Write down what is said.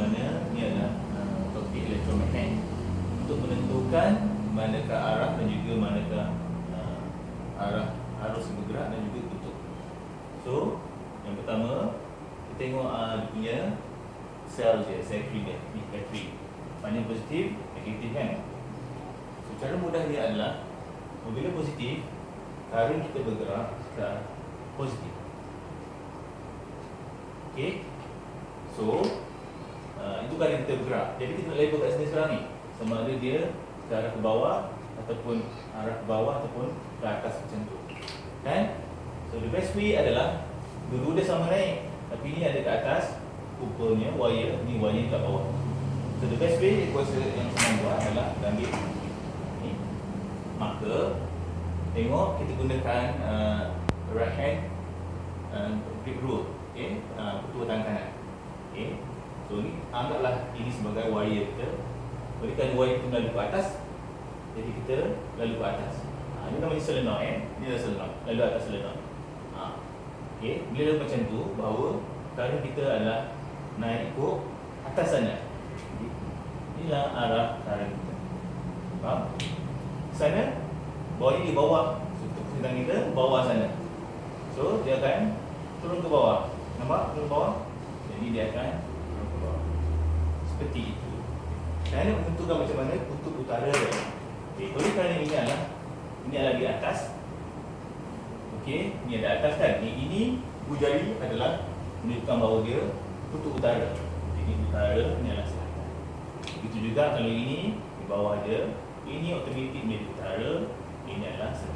mana ni adalah uh, topik elektromagnet untuk menentukan manakah arah dan juga manakah uh, arah arus bergerak dan juga kutub. So, yang pertama kita tengok uh, dia punya sel dia, sel free dia, ni battery. Mana positif, negatif kan? So, cara mudah dia adalah apabila positif, current kita bergerak ke positif. Okay? So, itu kali kita bergerak. Jadi kita nak label kat sini sekarang ni. Sama ada dia ke arah ke bawah ataupun arah ke bawah ataupun ke atas macam tu. Kan? So, the best way adalah dulu dia sama naik. Tapi ni ada ke atas, rupanya wire, ni wire kat bawah. So, the best way kuasa yang senang buat adalah kita ambil ni. Maka, tengok kita gunakan uh, right hand uh, grip rule. Okay? Uh, ketua tangan kanan. Okay? So ni anggaplah ini sebagai wire kita. Kerana wire itu lalu ke atas, jadi kita lalu ke atas. Ha, ini namanya solenoid eh. Ini adalah solenoid. Lalu atas solenoid. Ha. Okay. Bila lalu macam tu, bahawa current kita adalah naik ke atas sana. Inilah arah current kita. Faham? Sana, ini di bawah. Sedang kita, bawah sana. So, dia akan turun ke bawah. Nampak? Turun ke bawah. Jadi, dia akan. Seperti itu. Kerana menentukan macam mana kutub utara. Okay, oleh kerana ini adalah ini adalah di atas. Okey, ini ada atas kan? Ini, ini bujari adalah menunjukkan bahawa dia kutub utara. Jadi utara ini adalah selatan. Begitu juga kalau ini di bawah dia, ini automatik menjadi utara, ini adalah selatan.